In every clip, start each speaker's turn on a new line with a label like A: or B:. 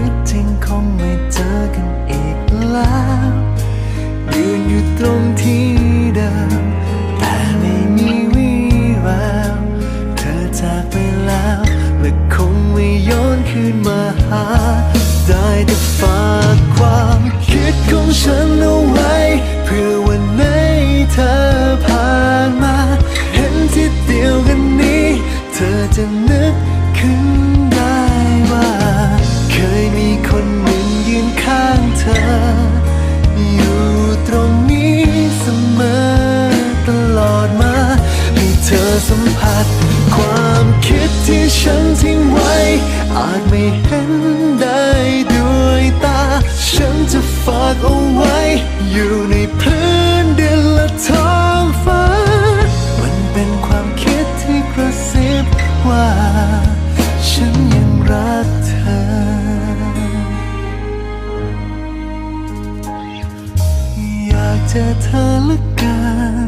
A: ต หา ได้แต่ฝากความคิดของฉันเอาไว้ เพื่อวันไหนเธอผ่านมา เห็นที่เดียวกันนี้ เธอจะนึกขึ้นได้ว่า เคยมีคนหนึ่งยืนข้างเธอ อยู่ตรงนี้เสมอตลอดมา ให้เธอสัมผัส ความคิดที่ฉันทิ้ง อาจไม่เห็นได้ด้วยตา ฉันจะฝากเอาไว้ อยู่ในพื้นดินและท้องฟ้า มันเป็นความคิดที่กระซิบว่า ฉันยังรักเธอ อยากเจอเธอละกัน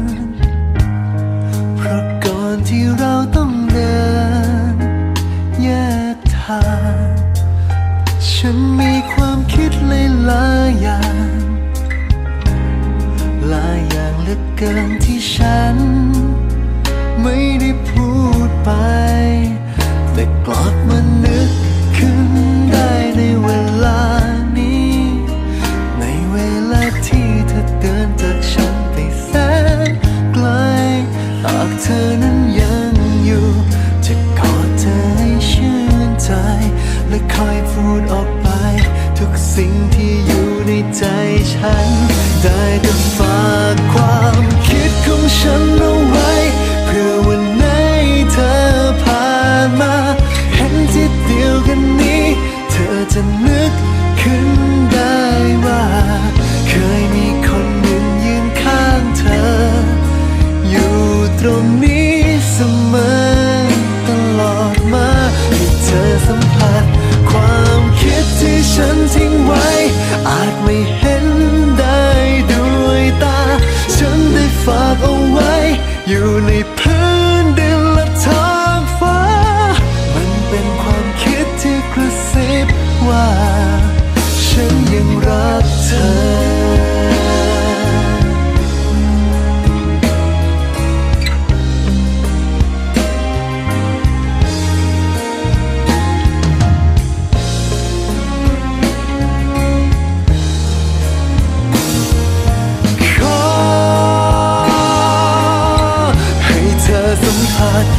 A: กินที่ฉัน ไม่ได้พูดไป แต่กลับมานึกขึ้นได้ในเวลานี้ ในเวลาที่เธอเดินจากฉันไปแสนไกลหากเธอนั้นยังอยู่ จะกอดเธอให้ชื่นใจ และคอยพูดออกไป ทุกสิ่งที่อยู่ในใจฉัน ได้แต่ฝากความ ของฉันเอาไว้ เพื่อวันไหนเธอผ่านมา เห็นที่เดียวกันนี้ เธอจะนึก อ